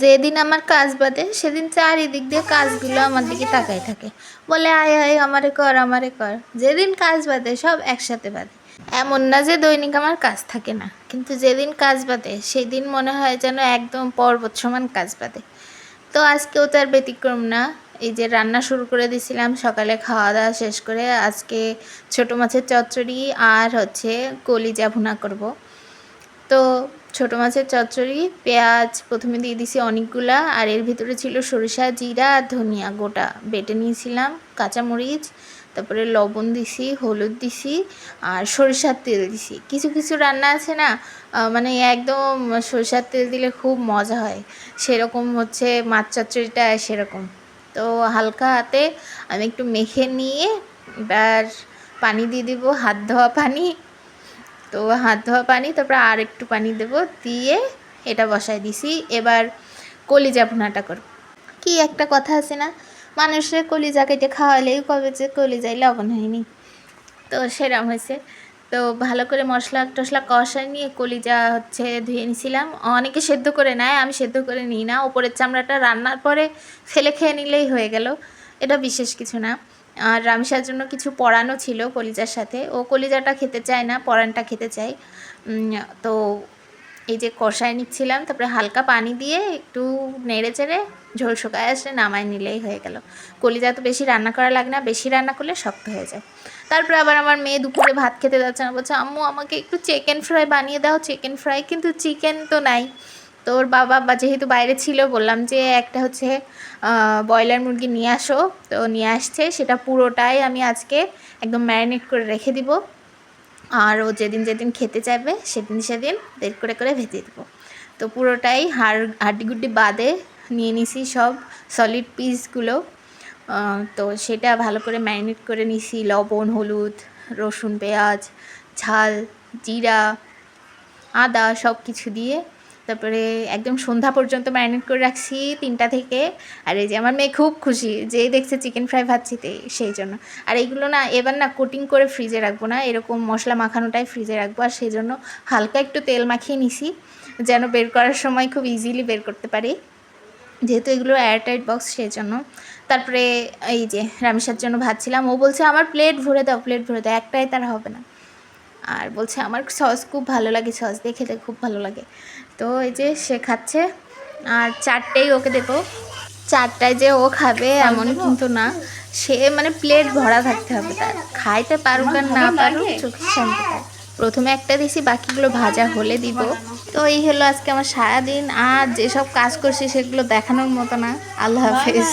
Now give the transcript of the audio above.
যেদিন আমার কাজ বাদে, সেদিন চারিদিক দিয়ে কাজগুলো আমার দিকে তাকাই থাকে। বলে, আয় আয়, আমারে কর আমারে কর। যেদিন কাজ বাদে, সব একসাথে বাদে। এমন না যে দৈনিক আমার কাজ থাকে না, কিন্তু যেদিন কাজ বাদে, সেদিন মনে হয় যেন একদম পর্বত সমান কাজ বাদে। তো আজকেও তার ব্যতিক্রম না। এই যে রান্না শুরু করে দিয়েছিলাম সকালে খাওয়া দাওয়া শেষ করে আজকে ছোটো মাছের চচ্চড়ি আর হচ্ছে কলিজা ভুনা করব। তো ছোটো মাছের চচ্চড়ি, পেঁয়াজ, প্রথমে দিয়ে দিছি অনেকগুলা, আর এর ভিতরে ছিল সরিষা, জিরা আর ধনিয়া গোটা। বেটে নিয়েছিলাম কাঁচামরিচ, তারপরে লবণ দিছি, হলুদ দিছি, আর সরিষার তেল দিছি। কিছু কিছু রান্না আছে না মানে একদম সরিষার তেল দিলে খুব মজা হয়। সেরকম হচ্ছে মাছ চচ্চড়িটা, সেরকম। তো হালকা হাতে আমি একটু মেখে নিয়ে এবার পানি দিয়ে দিব, হাত ধোয়া পানি। তো হাত ধোয়া পানি, তারপর আর একটু পানি দেবো, দিয়ে এটা বসাই দিছি। এবার কলিজা ভুনাটা করব কি একটা কথা আছে না মানুষের কলিজা কেটে খাওয়ালেই কবে যে কলিজাই লবণ হয়নি। তো সেরম হয়েছে। তো ভালো করে মশলা টশলা কষায় নিয়ে কলিজা হচ্ছে ধুয়ে নিছিলাম। অনেকে সেদ্ধ করে নেয়, আমি সেদ্ধ করে নিই না। ওপরের চামড়াটা রান্নার পরে ফেলে খেয়ে নিলেই হয়ে গেল। এটা বিশেষ কিছু না। আর রামিসার জন্য কিছু পড়ানো ছিল কলিজার সাথে। ও কলিজাটা খেতে চায় না পরানটা খেতে চায়। তো এই যে কষায় নিচ্ছিলাম, তারপরে হালকা পানি দিয়ে একটু নেড়ে চেড়ে ঝোল শুকায় আসলে নামায় নিলেই হয়ে গেল। কলিজা তো বেশি রান্না করা লাগে না, বেশি রান্না করলে শক্ত হয়ে যায়। তারপরে আবার আমার মেয়ে দুপুরে ভাত খেতে যাচ্ছে না, বলছে, আম্মু, আমাকে একটু চিকেন ফ্রাই বানিয়ে দাও চিকেন ফ্রাই কিন্তু চিকেন তো নাই। তো ওর বাবা যেহেতু বাইরে ছিল, বললাম যে একটা হচ্ছে ব্রয়লার মুরগি নিয়ে আসো। তো নিয়ে আসছে, সেটা পুরোটাই আমি আজকে একদম ম্যারিনেট করে রেখে দিব। আর ও যেদিন যেদিন খেতে চাইবে, সেদিন সেদিন বের করে করে ভেজে দেবো। তো পুরোটাই হাড়, হাড্ডিগুড্ডি বাদে নিয়ে নিছি সব সলিড পিসগুলো তো সেটা ভালো করে ম্যারিনেট করে নিছি। লবণ, হলুদ, রসুন, পেঁয়াজ, ঝাল, জিরা, আদা সব কিছু দিয়ে। তারপরে একদম সন্ধ্যা পর্যন্ত ম্যারিনেট করে রাখছি তিনটা থেকে। আর এই যে আমার মেয়ে খুব খুশি যেই দেখছে চিকেন ফ্রাই ভাজছিতে সেই জন্য। আর এইগুলো না এবার না কোটিং করে ফ্রিজে রাখব না, এরকম মশলা মাখানোটাই ফ্রিজে রাখব। আর সেই জন্য হালকা একটু তেল মাখিয়ে নিছি, যেন বের করার সময় খুব ইজিলি বের করতে পারি। যেহেতু এগুলো এয়ারটাইট বক্স সেই জন্য। তারপরে এই যে রামেশার জন্য ভাবছিলাম ও বলছে, আমার প্লেট ভরে দাও প্লেট ভরে দাও, একটাই তার হবে না। আর বলছে আমার সস খুব ভালো লাগে সস দিয়ে খেতে খুব ভালো লাগে। তো এই যে সে খাচ্ছে আর চারটেই ওকে দেবো চারটায় যে ও খাবে এমন কিন্তু না। সে মানে প্লেট ভরা থাকতে হবে তার। খাইতে পারুক আর না পারুক চোখের শান্তি পায় প্রথমে একটা দিছি বাকিগুলো ভাজা হলে দিব। তো এই হলো আজকে আমার সারাদিন। আর যেসব কাজ করছি সেগুলো দেখানোর মতো না। আল্লাহ হাফেজ।